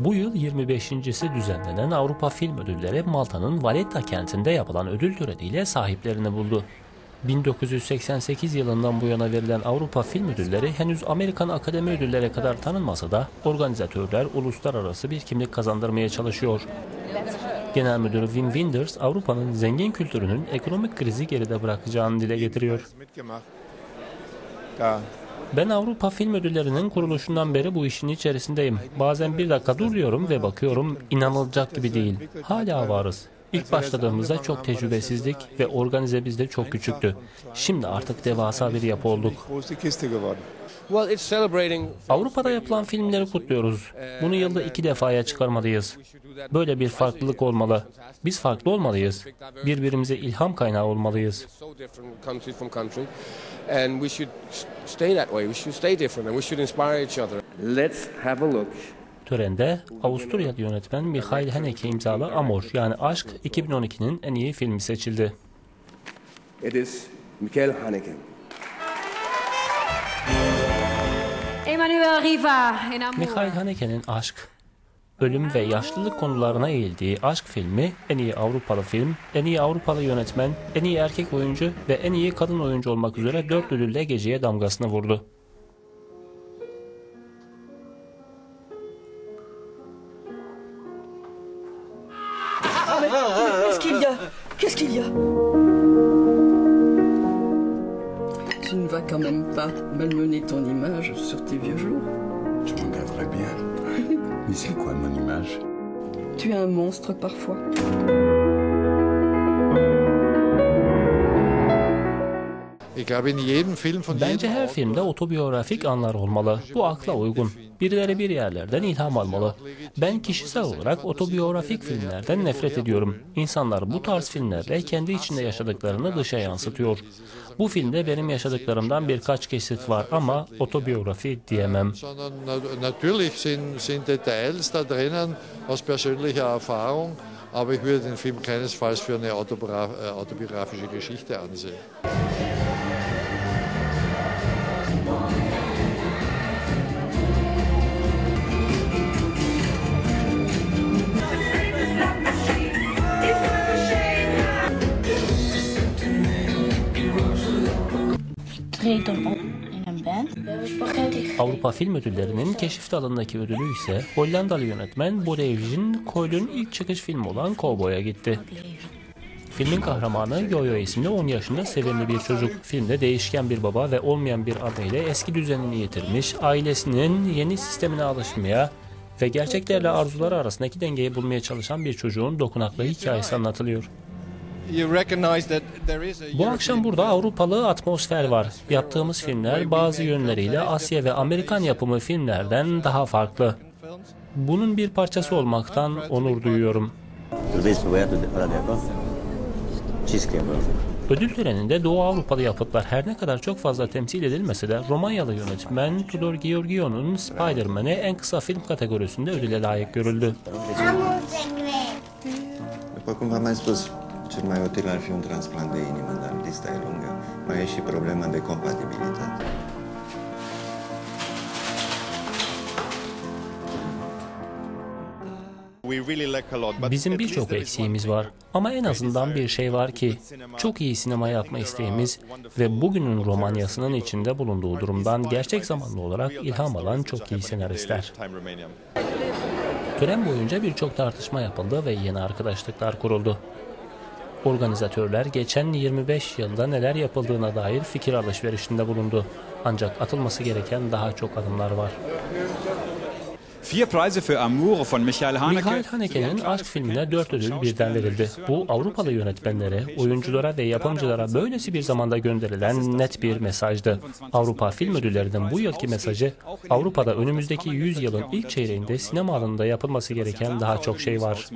Bu yıl 25.si düzenlenen Avrupa Film Ödülleri Malta'nın Valletta kentinde yapılan ödül töreniyle sahiplerini buldu. 1988 yılından bu yana verilen Avrupa Film Ödülleri henüz Amerikan Akademi Ödülleri kadar tanınmasa da organizatörler uluslararası bir kimlik kazandırmaya çalışıyor. Genel Müdür Wim Wenders, Avrupa'nın zengin kültürünün ekonomik krizi geride bırakacağını dile getiriyor. Ben Avrupa Film Ödülleri'nin kuruluşundan beri bu işin içerisindeyim. Bazen bir dakika duruyorum ve bakıyorum inanılacak gibi değil. Hala varız. İlk başladığımızda çok tecrübesizlik ve organize bizde çok küçüktü. Şimdi artık devasa bir yapı olduk. Avrupa'da yapılan filmleri kutluyoruz. Bunu yılda iki defaya çıkarmalıyız. Böyle bir farklılık olmalı. Biz farklı olmalıyız. Birbirimize ilham kaynağı olmalıyız. Stay that way. We should stay different, and we should inspire each other. Let's have a look. Törende Avusturyalı yönetmen Michael Haneke imzalı Amor yani Aşk 2012'nin en iyi filmi seçildi. It is Michael Haneke. Emmanuel Riva in Amour. Michael Haneke'nin Aşk, ölüm ve yaşlılık konularına eğildiği aşk filmi en iyi Avrupalı film, en iyi Avrupalı yönetmen, en iyi erkek oyuncu ve en iyi kadın oyuncu olmak üzere dört ödülle geceye damgasını vurdu. Qu'est-ce qu'il y a Qu'est-ce qu'il y a Tu ne vas quand même pas malmener ton image sur tes vieux jours. Je m'en garderai bien. Mais c'est quoi mon image? Tu es un monstre parfois. Bence her filmde otobiyografik anlar olmalı. Bu akla uygun. Birileri bir yerlerden ilham almalı. Ben kişisel olarak otobiyografik filmlerden nefret ediyorum. İnsanlar bu tarz filmlerle kendi içinde yaşadıklarını dışa yansıtıyor. Bu filmde benim yaşadıklarımdan birkaç kesit var ama otobiyografi diyemem. natürlich sind, sind Details da drinnen aus persönlicher Erfahrung, aber ich würde den Film keinesfalls für eine äh, autobiografische Geschichte ansehen. We hebben spaghetti Avrupa Film Ödülleri'nin keşif dalındaki ödülü ise Hollandalı yönetmen Bodewijin Koyl'ün ilk çıkış filmi olan Cowboy'a gitti. Filmin kahramanı Yo-Yo isimli 10 yaşında sevimli bir çocuk. Filmde değişken bir baba ve olmayan bir anne ile eski düzenini yitirmiş, ailesinin yeni sistemine alışmaya ve gerçeklerle arzuları arasındaki dengeyi bulmaya çalışan bir çocuğun dokunaklı hikayesi anlatılıyor. Bu akşam burada Avrupalı atmosfer var. Yaptığımız filmler bazı yönleriyle Asya ve Amerikan yapımı filmlerden daha farklı. Bunun bir parçası olmaktan onur duyuyorum. Ödül töreninde Doğu Avrupalı yapıtlar her ne kadar çok fazla temsil edilmese de Romanyalı yönetmen Tudor Georgiou'nun Spider-Man'e en kısa film kategorisinde ödüle layık görüldü. După cum v-am mai spus, cel mai util ar fi un transplant de inimă, dar lista e lungă. Mai e și problema de compatibilitate. Bizim birçok eksiğimiz var ama en azından bir şey var ki çok iyi sinema yapma isteğimiz ve bugünün Romanyasının içinde bulunduğu durumdan gerçek zamanlı olarak ilham alan çok iyi senaristler. Tören boyunca birçok tartışma yapıldı ve yeni arkadaşlıklar kuruldu. Organizatörler geçen 25 yılda neler yapıldığına dair fikir alışverişinde bulundu. Ancak atılması gereken daha çok adımlar var. Vier Preise für Amour von Michael Haneke. Michael Haneke'nin aşk filmine dört ödül birden verildi. Bu Avrupalı yönetmenlere, oyunculara ve yapımcılara böylesi bir zamanda gönderilen net bir mesajdı. Avrupa Film Ödülleri'nin bu yılki mesajı, Avrupa'da önümüzdeki 100 yılın ilk çeyreğinde sinema alanında yapılması gereken daha çok şey var.